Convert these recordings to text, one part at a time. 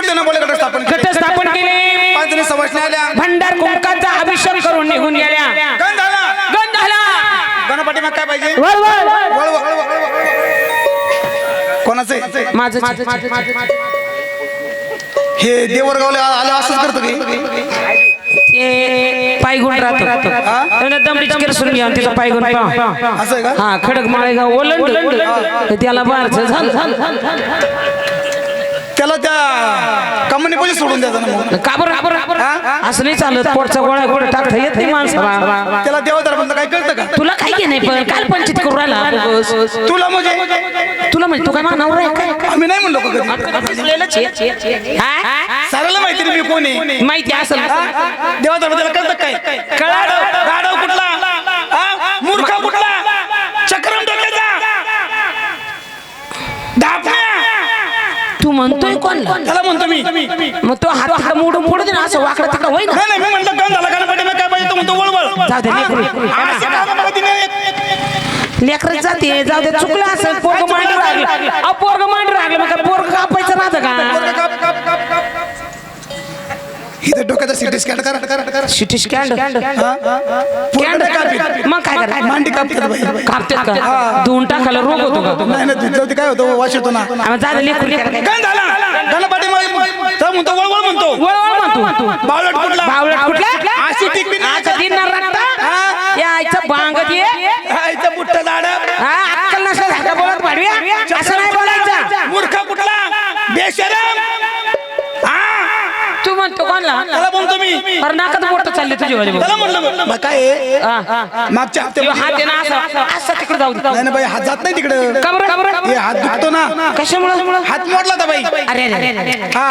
बोले गट स्थापन. गट स्थापन केले. पाच जणी सवासण्या आल्या भंडार कुंकाचा अभिषेक करून निघून गेल्या. गण झाला. गण झाला. गणपती मग काय पाहिजे? वळ, वळ. वळ, वळ, वळ, वळ, वळ. कोणाचं आहे? माझं हे देवरगावला आलं असंच करतो की? ते पायगुण राहतो दमडीच केरसून घ्या आणि तिचा पायगुण पहा. असं आहे का? हा खडक माळेगाव ओलंड. त्याला बारचं झालं. त्याला त्या कंपनी पोलीस सोडून द्यायचं ना मग. का बरं बरं? असं नाही चालत पोटचा गोळा कुठं टाकता येत नाही माणसाला त्याला देवदार म्हणलं काय कळतं का? तुला काही घे नाही पण काय पंचित करू राहिला. तुला म्हणजे? तुला म्हणजे तू काय मानवर आहे काय? आम्ही नाही म्हणलो का कधी? फसलेलंच आहे. हा? साराला माहिती नाही मी कोण. आहे माहिती असेल. देवदार त्याला कळतं काय कळालं. गाडव कुठला हा? मूर्ख कुठला चक्रम डोक्याचा धापण्या तू म्हणतोय कोणला त्याला म्हणतो मी मग तो हात मोडून मोडून दे ना असं वाकडं तिकडं होई ना? नाही नाही मी म्हणलं गण झाला गणपती मग काय पाहिजे तो म्हणतो वळवळ. जाऊ दे, लेकरू, लेकरू. असं का मला तिने एक- लेकरच जाते जाऊ दे चुकलं असेल पोरग मांडी राहिलं. अहो पोरग मांडी राहिलं मग काय पोरग कापायचं राहतं का? काप, काप, काप, काप, काप. इथं डोक्याचा सिटी स्कॅन करा. करा करा सिटी स्कॅन. पोरगं नाही कापीत. मग काय करायचं मांडी कापतात बाई? कापतात का? धुवून टाकायला रोग होतो का? नाही नाही जाऊ दे, काय होतं? वाश येतो ना. आम्ही जा दे, लेकरू. लेकरू. गण झाला गणपती मग- तर म्हणतो वळवळ म्हणतो. वळ, वळ म्हणतो. बावळट कुठला? बावळट कुठला? अशी टिकवी तू म्हणतो कोणला त्याला म्हणतो मी अरे नाकात बोट चालली तुझी वाली बघ. त्याला म्हणलं मग. काय आहे? मागच्या हप्त्यामध्ये हात आहे ना असं असं. तिकडे जाऊ दे. नाही ना बाई हात जात नाही तिकडं. का बरं, का बरं? हात दुखतो ना. कशामुळं? हात मोडला होता बाई. अरे अरे, अरे अरे. हा.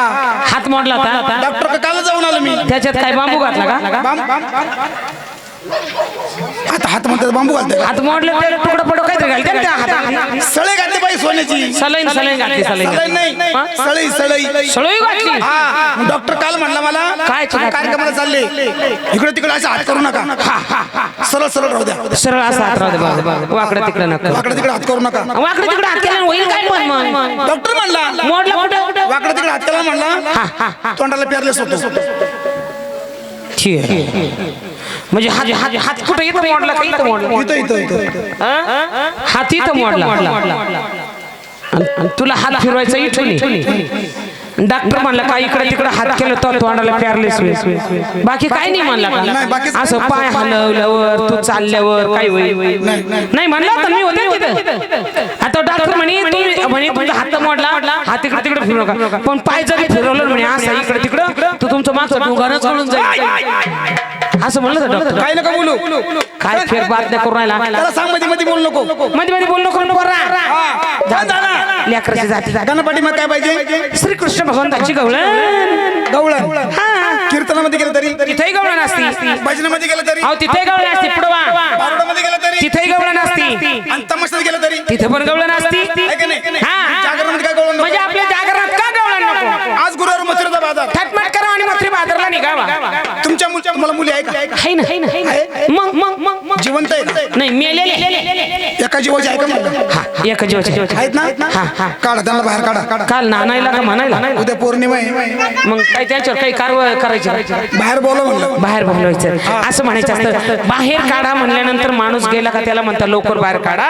हात मोडला होता डॉक्टर काल जाऊन आलो मी. त्याच्यात काय बांबू घातला का? आता हात म्हणतात बांबू घालते हात मोडले त्याला तुकडा पडो काहीतरी घालते ना त्या सळे घातली बाई सोन्याची. सलाईन सलाईन घातली सलाईन सळई घातली. नाही हा? सळई सळई. सळई घातली हा मग डॉक्टर काल म्हणला मला काय चिकट? कार्यक्रमाला चालले. इकडे तिकडे असं हात करू नका. सरळ सरळ राहू द्या. सरळ असा हात राहू दे बाबा वाकडं तिकडं नका. वाकडे तिकडे हात करू नका. वाकडं तिकडं हात केल्यानं होईल काय पण मग? डॉक्टर म्हणला. मोडला कुठं? वाकडे तिकडे हात केला म्हणला. तोंडाला पेरलेस होतो ठीक आहे. म्हणजे हात हात हात कुठं इथं मोडला का इथं मोडला? इथं इथं इथं हा? हात इथं मोडला. आणि- तुला हात फिरवायचा इथून? डॉक्टर म्हणला का इकडे तिकडे हात केलं तर तोंडाला प्यारलेस बाकी काय नाही म्हणला नाही, का बाकीच असं पाय हलवल्यावर तू चालल्यावर काय होईल? नाही म्हणलं तर मी होते तिथं. आता डॉक्टर म्हणे तू म्हणे तुझा हात मोडला. हात तिकडे तिकडे फिरू नका. पण पाय जरी फिरवलं म्हणे असं इकडे तिकडं तर तुमचं मागचं डोंगरच कळून जाईल. असं म्हणलं होतं डॉक्टर. काय नका बोलू. काय फेर बातम्या करून राहिला त्याला सांगमध्ये मध्ये बोलू नको. मध्ये मध्ये बोललो करून पोरा हा, जा, जा ना. लेकराची जाती जाती. गणपती मग काय पाहिजे? श्रीकृष्ण भगवंताची गवळण. गवळण. कीर्तनामध्ये गेलं तरी? तिथेही गवळण असती. भजनामध्ये गेलं तरी? अहो तिथे गवळण असती पुढवा बारोडामध्ये गेलं तरी? तिथेही गवळण असती. आणि तमाशात गेलं तरी? तिथे पण गवळण असती. नाही? हा. काय गवळण नको? म्हणजे आपल्या जागरणात का गवळण नको? आज गुरुवार मथुरेचा बाजार. थटमट करा आणि मथुरी बाजारला निघावा. आहे का हाय ना हाय ना हाय ना. मग मग मग मग. जिवंत आहे ना? नाही मेलेले एका जीवाची आहे का म्हणलं हा एक जीवाचे. आहेत ना? हा हा. काढा त्यांना बाहेर काढा. काल नानायला का म्हणायला? उद्या पौर्णिमा आहे. मग काय त्यांच्यावर काही कारवाई करायची? बाहेर बोला म्हणलं. बाहेर बोलवायचं. असं म्हणायचं असतं. बाहेर काढा म्हणल्यानंतर माणूस गेला का त्याला म्हणता लवकर बाहेर काढा.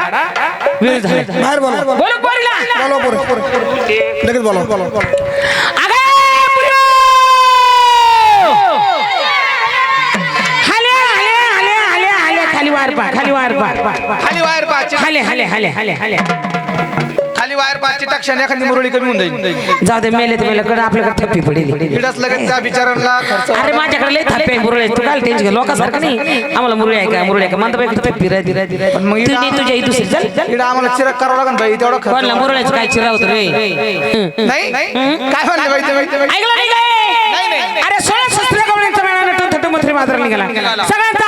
वेळ झाला. बाहेर बोला बोल पोरीला. बोला पोरं. लगेच बोला बोला खाली वार पा खाली वार पा खाली वायर पाच हाले हाले हाले हाले हाले. खाली वायर पाचची टाक्षाने एखादी मुरळी कमी होऊन जाईल. जाऊ दे मेले तर मेले कडे आपल्याकडे थप्पी पडेल. इडच लगेच त्या बिचारांना खर्च अरे माझ्याकडे लय थप्पे मुरळे. तू काय टेन्शन घे. लोकांसारखं नाही. आम्हाला मुरळी आहे का? मुरळी आहे का? म्हणता बाई थप्पी फिराय फिराय पण मग तू नाही तुझ्या दुसरी चल. इडं आम्हाला चिरक करावं लागेल बाई तेवढा खर्च. कोणला मुरळ्याचं काय चिरा होतं रे. नाही काय म्हणले बाई ते ऐकलं नाही काय? अरे सोळा शस्त्र गवळ्यांचा मेळा नटून थटू मथुरी बाजार निघाला. सगळ्यांचा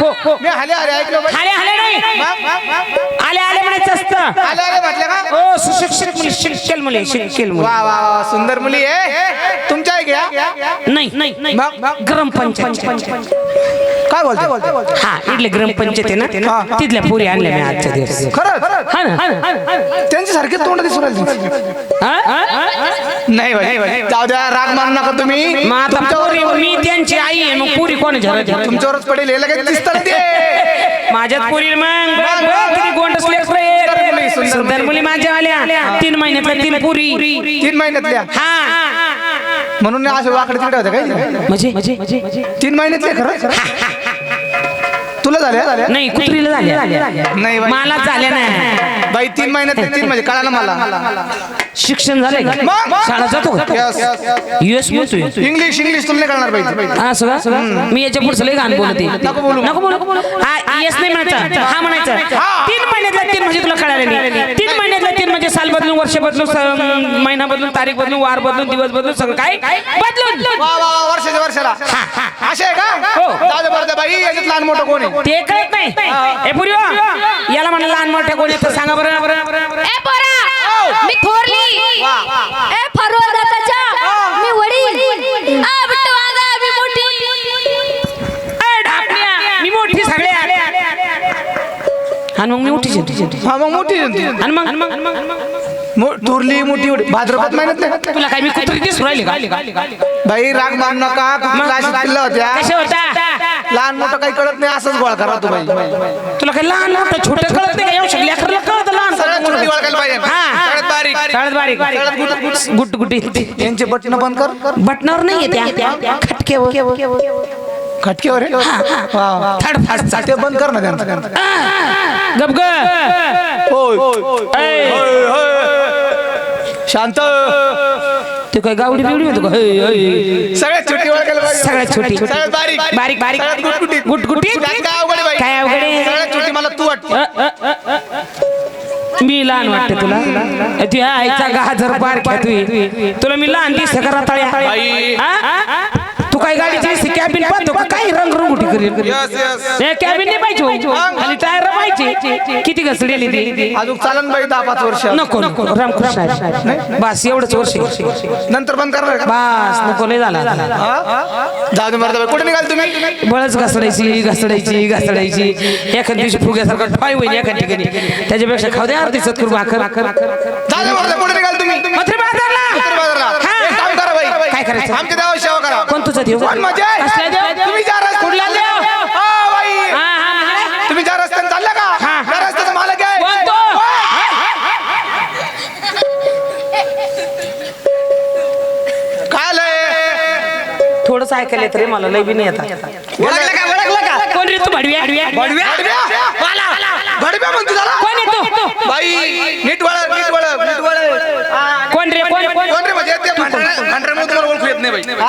हो हो. मी हाले हाले ऐकलं बाई. आले आले नाही. मग, मग, मग. आले आले म्हणायचं असतं हाले हाले म्हटलं का? हो सुशिक्षित मुली शिक्षल मुली शिक्षल मुली. वा वा वा सुंदर मुली आहे तुमच्या आहे घ्या. नाही नाही मग, मग. ग्रामपंचायत काय बोलते हा इथले ग्रामपंचायत आहे ना? तिथल्या पुरी आणल्या मी आजच्या दिवस. खरंच? हा ना? हा ना, हा ना. त्यांची सारखी तोंड दिसून राहिली. हा? हा? नाही बाई जाऊ द्या राग मानू नका तुम्ही. मग आता तुमच्यावर पोरी मी त्यांची आई आहे मग पुरी कोण झरा तुमच्यावरच पडेल हे लगेच ते. माझ्यात पुरी मग बघ, बघ, किती गोंड मुली, सुंदर सुंदर मुली. माझ्या आल्या. तीन महिन्यातल्या तीन पुरी. तीन महिन्यातल्या? हा. म्हणून असे वाकडे तिकडे होते काय म्हणजे? म्हणजे? तीन महिन्यातले खरं? तुला झाले झाले नाही कुत्रीला झाल्या. नाही बाई मला झाल्या नाही. बाई तीन महिन्यातले तीन म्हणजे कळालं मला. शिक्षण झालंय का? मग? शाळा जातो का. युएस म्हणतोय इंग्लिश इंग्लिश तुला नाही कळणार पाहिजे हा मी याच्या पुढचं लय घाण बोलते. नको बोलू. हा येस नाही म्हणायचं. हा म्हणायचं. तीन महिन्यातल्या तीन म्हणजे तुला कळालं नाही तीन महिन्यातल्या म्हणजे साल बदलून वर्ष बदलून स- महिना बदलून तारीख बदलून वार बदलून दिवस बदलून सगळं काय? बदलून. वा वा वा, वर्षाच्या वर्षाला. असे का? हो. बरं बाई याच्यात लहान मोठं कोण आहे? ते कळत नाही. ए पुरी हो. याला म्हणलं लहान मोठ्या कोणी तर सांगा बरं ए पोरा मी थोरली. ए फरवा दाताच्या मी वडील. आणि मग मी मोठी शेवटी हा मग मोठी. आणि मग थोरली मोठी एवढी. भाद्रपद महिन्यात नाही? तुला काय मी कुत्री राहिली का? बाई राग मानू नका. पिल्ला होत्या? लहान मोठं काही कळत नाही असंच गोळा करा तू बाई. तुला काही लहान मोठं छोटं कळत नाही येऊ शकले कळत लहान. सगळ्यात पाहिजे. हा. बारीक. सगळ्यात बारीक. गुट गुटी. यांचे बटन बंद कर. बटनावर नाही येते खटकेवर खटकेवर आहे? वा, वा. थर्ड फास्ट ते बंद कर ना त्यांचं. गप ग शांत. ते काय गावडी बिवडी होतो का? हे, हे. सगळ्यात छोटी ओळखायला पाहिजे. सगळ्यात छोटी. सगळ्यात बारीक. बारीक बारीक. सगळ्यात गुटगुटीत. गुटगुटीत. त्यात काय अवघड आहे बाई? काय अवघड आहे? सगळ्यात छोटी मला तू वाटते. मी लहान वाटते तुला. ती आईचा गाजर पार तुला मी लहान दिसते का रताळ्या? बाई. हा? कॅबिन पाहतो का? काही रंग रंगुटी करेल कॅबिन नाही पाहिजे हो. खाली टायर पाहिजे. किती घसडेली ती? अजून चालन बाई दहा पाच वर्ष. नको नको. रामकृष्ण आहे. बस एवढंच वर्ष. नंतर बंद करणार का बस नको लय झाला हा? जाऊ दे मरदा बाई. कुठे निघाल तुम्ही? बळच घसडायची घसडायची घसडायची. एखाद दिवशी फुग्यासारखं ठॉय होईल एका ठिकाणी. त्याच्यापेक्षा खाऊ द्या आरती सत्करू भाकर. जाऊ दे मरदा कुठे निघाल तुम्ही? मथुरे बाजारला उत्तर बाजारला. हा. एक काम करा बाई काय करायचं? आमच्या देवा सेवा करा. कोण तुझा देव कोण म्हणजे? कसला देव? तुम्ही ज्या रस्त्याने कुठला देव? हा, बाई. हा, हा, हा. तुम्ही ज्या रस्त्याने चालल्या का? हा. त्या रस्त्याचा मालक आहे. कोण तो? काय आलंय? थोडंच ऐकायला येतं रे मला लय बी नाही येतात. ओळखलं का? ओळखलं का? कोण रे तू? भडव्या? भडव्या? भडव्या? म्हणतो त्याला? कोण येतो? बाई नीट वळ नीट वळ नीट वळ कोण रे? कोण रे? म्हणजे ते ओळखू येत नाही बाई.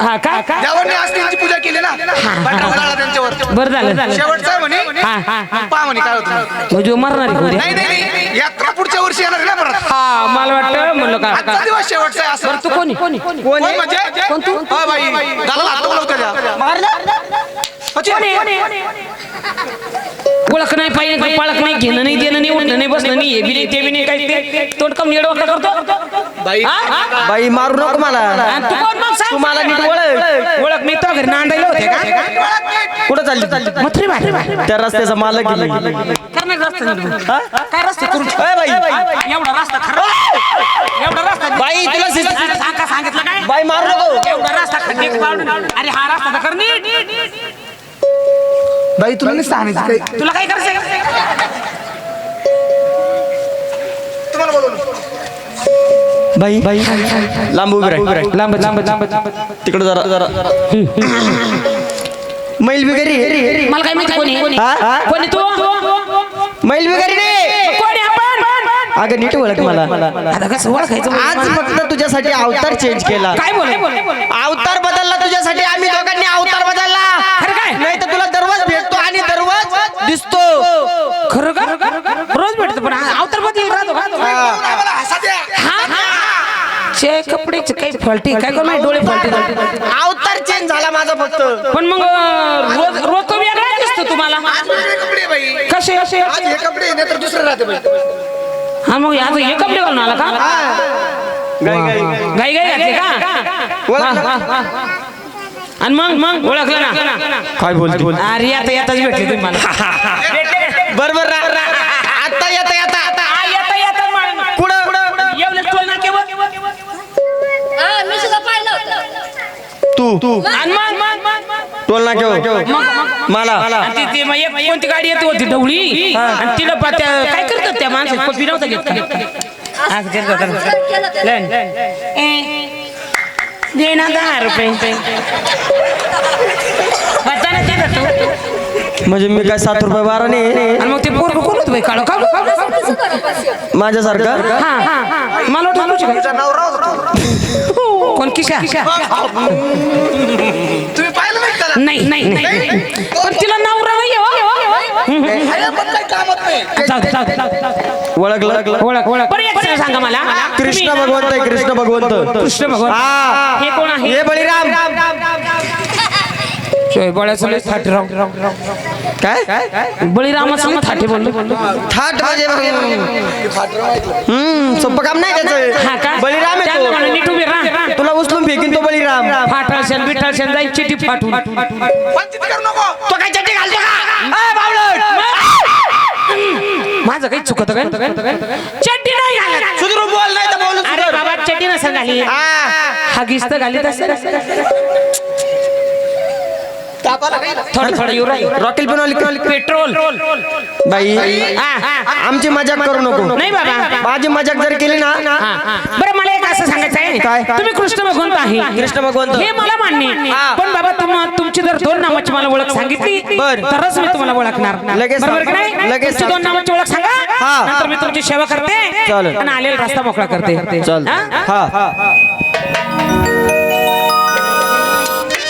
हा का? देवांनी आज त्यांची पूजा केली ना. त्यांच्यावर. बरं झालं झालं. शेवटचं म्हणे. हा हा हा. पहा म्हणे काय होतं. म्हणजे मरणार आहे नाही नाही नाही यात्रा पुढच्या वर्षी येणार आहे ना परत. हा मला वाटतं म्हणलं का आजचा दिवस शेवटचा आहे असं. बरं तू कोणी? कोणी कोण म्हणजे? कोण तू? हा बाई. दाला हात लावतो ओळख नाही पाहिजे पाळख नाही घेणं नाही देणं नाही उठणं नाही बसणं नाही हे बी नाही ते बी नाही काही ते तोंड कम निडवका करतो. बाई? बाई मारू नको मला. आणि तू कोण मग सांग? तू मला नीट ओळख. ओळख. मी तो घरी नांदायला होते का? कुठं चालली? मथुरे बाहेर. त्या रस्त्याचा मालक करणार रस्ता. काय रस्ते करून ए बाई. एवढा रस्ता खरं? एवढा रस्ता बाई, तुला शिस्त- सांग- सांगितलं काय? बाई मारू नको. एवढा रस्ता खड्डे पाडून अरे हा रस्ता तर कर नीट. बाई तुला नाही सांगायचं काही तुला काय करायचं तुम्हाला बोलवलं. बाई. बाई. लांब उभी राह. लांब लांब लांब तिकडे जरा. जरा. मैल बिगारी मला काय माहिती कोणी? हा? कोणी तू? मैल बिगारी रे कोणी आपण? अगं नीट ओळख मला. आता कसं ओळखायचं आज फक्त तुझ्यासाठी अवतार चेंज केला. काय बोल? अवतार बदलला तुझ्यासाठी. आम्ही दोघांनी अवतार बदलला. खरं काय? नाही तर तुला दरवाज भेटतो आणि दरवाज दिसतो. खरं का? रोज भेटतो पण अवतर बदल राहतो का? हा. चे कपडेचे काही फलटी काय करू डोळे फलटी अवतार चेंज झाला माझा फक्त. पण मग रोज रोज तो वेगळा दिसतो तुम्हाला. आज वेगळे कपडे आहे बाई. कसे कसे? आज हे कपडे नाही तर दुसरे राहते बाई. हा मग आता हे कपडे घालून आला का? गाई गाई गाई. गाई घातली का. आणि मग? मग? ओळखलं ना? काय बोलते? अरे आता येताच भेटले तुम्ही मला. बरोबर तू. आणि मग- टोल ना घेऊ. मला. आणि ती- ती मग एक कोणती गाडी येते होती? ढवळी? आणि तिला पा- त्या- काय करतात त्या माणसं? पप्पी नव्हता घेत. का? असं करत. होता. केलं ते. लन. ए, दे ना दहा रुपये. बताना ते देतो. म्हणजे मी काय सात रुपये बारा नाही. आणि मग ते पोरग कोण होतं काळं? माझ्यासारखं? हा हा हा. मला वाटलं तुझी काय कोण? किशा. तुम्ही पाहिलं नाही त्याला? नाही नाही नाही. पण तिला नवरा नाही आहे, हो. अरे पण काही कामत नाही. जाऊ दे, जाऊ दे, जाऊ दे, जाऊ दे. ओळखलं ओळख ओळख. बरं एक सांग- सांगा मला. कृष्ण तुम्ही- भगवंत आहे कृष्ण भगवंत. कृष्ण भगवान हा. हे कोण आहे? हे बळीराम. शिवाय बळ्याचं थाट राव काय बळीरामाचं थाटे बोललो थाट म्हणजे हम्म सोपं काम नाही हा त्याचं का बळीराम नीट उभी राहा तो तुला उचलून फेकीन तो बळीराम फाटाळशन बिटाळशन जाईल चिठी फाटून पंचायती करू नको तो काय चड्डी घालतो! माझं काही चुकत काय चड्डी नाही घालत सुधरू बोल नाही तर बोलू अरे बाबा चड्डी नसेल घाली हा गिस्त घालीत असेल थोडं थोडं येऊ राहील रॉकेल पण वाली पेट्रोल बाई. आमची मजाक करू नको नाही बाबा माझी मजाक जर केली ना हा, हा. बरं मला एक असं सांगायचं आहे काय? तुम्ही कृष्ण भगवंत आहे कृष्ण भगवंत. हे मला मान्य. हा. पण बाबा तुम- तुमची जर दोन नावाची मला ओळख सांगितली बर. तरच मी तुम्हाला ओळखणार लगेच लगेच. दोन नावाची ओळख सांगा हा. नंतर मी तुमची सेवा करते. आणि आलेला रस्ता मोकळा करते चल हा? हा